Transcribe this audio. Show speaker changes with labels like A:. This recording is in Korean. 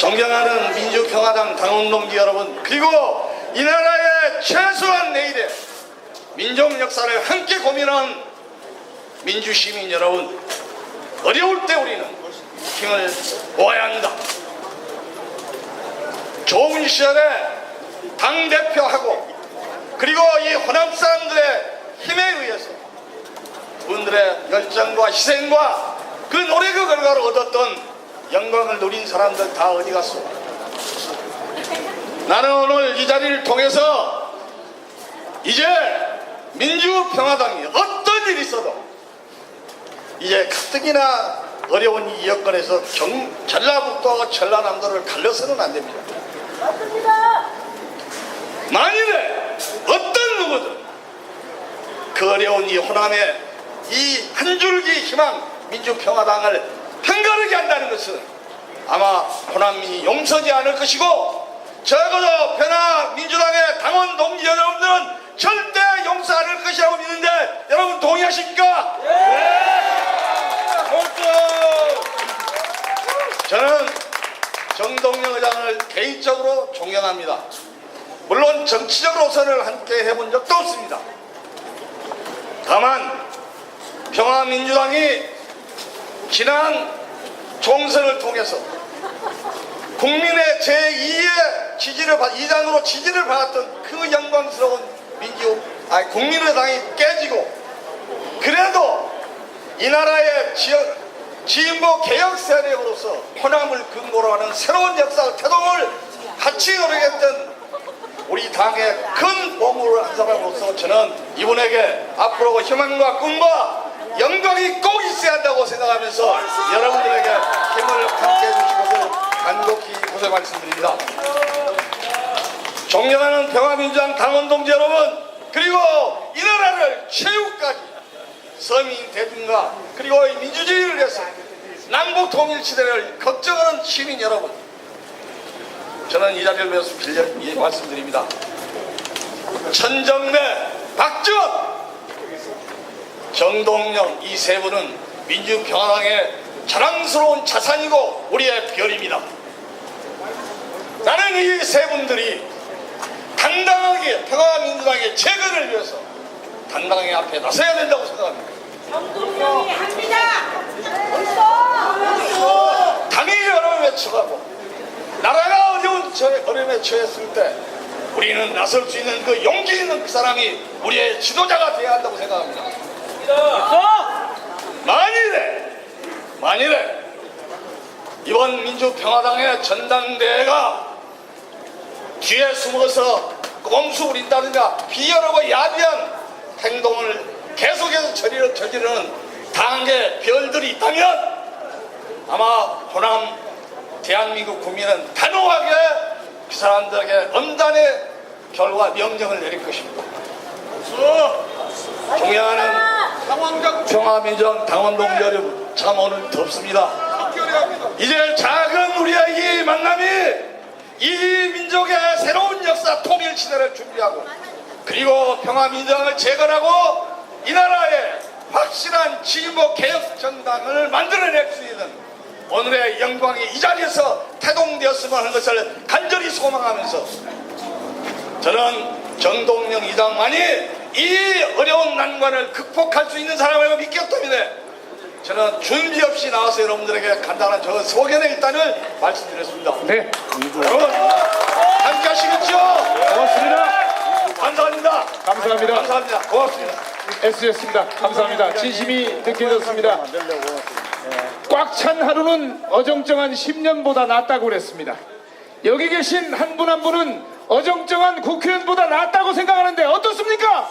A: 존경하는 민주평화당 당원동지 여러분 그리고 이 나라의 최소한 내일에 민족 역사를 함께 고민한 민주시민 여러분 어려울 때 우리는 힘을 모아야 합니다. 좋은 시절에 당대표하고 그리고 이 호남 사람들의 힘에 의해서 분들의 열정과 희생과 그 노력의 결과로 얻었던 영광을 누린 사람들 다 어디 갔어? 나는 오늘 이 자리를 통해서 이제 민주평화당이 어떤 일이 있어도 이제 가뜩이나 어려운 이 여건에서 경, 전라북도와 전라남도를 갈려서는 안 됩니다. 만일에 어떤 누구든 그 어려운 이 호남의 이 한 줄기 희망 민주평화당을 한가르게 한다는 것은 아마 호남이 용서지 않을 것이고 적어도 변화 민주당의 당원 동지 여러분들은 절대 용서 않을 것이라고 믿는데 여러분 동의하십니까? 저는 정동영 의장을 개인적으로 존경합니다. 물론 정치적으로서는 함께 해본 적도 없습니다. 다만 평화민주당이 지난 총선을 통해서 국민의 제2의 지지를 받, 2장으로 지지를 받았던 그 영광스러운 민주, 아니 국민의당이 깨지고 그래도 이 나라의 지역, 진보 개혁 세력으로서 호남을 근거로 하는 새로운 역사 태동을 같이 노력했던 우리 당의 큰 보물을 한 사람으로서 저는 이분에게 앞으로 희망과 꿈과 영광이 꼭 있어야 한다고 생각하면서 여러분들에게 힘을 함께 해주시고서 간곡히 고생 말씀드립니다. 존경하는 평화민주당 당원 동지 여러분 그리고 이 나라를 최후까지 서민 대중과 그리고 이 민주주의를 위해서 남북 통일 시대를 걱정하는 시민 여러분 저는 이 자리를 빌려 예, 말씀드립니다. 천정래, 박지원, 정동영 이 세 분은 민주평화당의 자랑스러운 자산이고 우리의 별입니다. 나는 이 세 분들이 당당하게 평화민주당의 재건을 위해서 당당하게 앞에 나서야 된다고 생각합니다.
B: 정동영이 합니다. 벌써.
A: 당이 어려움에 처하고 나라가 어려운 처- 어려움에 처했을 때 우리는 나설 수 있는 그 용기 있는 그 사람이 우리의 지도자가 되어야 한다고 생각합니다. 만일에 만일에 이번 민주평화당의 전당대회가 뒤에 숨어서 꼼수 부린다든가 비열하고 야비한 행동을 계속해서 저지르, 저지르는 당의 별들이 있다면 아마 호남 대한민국 국민은 단호하게 그 사람들에게 엄단의 결과 명령을 내릴 것입니다. 존경하는 평화민주당 당원 동지 여러분 참 오늘 덥습니다. 이제 작은 우리의 이 만남이 이 민족의 새로운 역사 통일 시대를 준비하고 그리고 평화민주당을 재건하고 이 나라에 확실한 진보 개혁 정당을 만들어낼 수 있는 오늘의 영광이 이 자리에서 태동되었으면 하는 것을 간절히 소망하면서 저는 정동영 이장만이 이 어려운 난관을 극복할 수 있는 사람이라고 믿기 때문에 저는 준비 없이 나와서 여러분들에게 간단한 저 소견의 일단을 말씀드렸습니다.
C: 네,
A: 여러분 함께 하시겠죠?
C: 고맙습니다.
A: 감사합니다.
C: 감사합니다.
A: 감사합니다. 고맙습니다.
C: SS입니다. 감사합니다. 진심이 느껴졌습니다. 꽉 찬 하루는 어정쩡한 10년보다 낫다고 그랬습니다. 여기 계신 한 분 한 분은 어정쩡한 국회의원보다 낫다고 생각하는데 어떻습니까?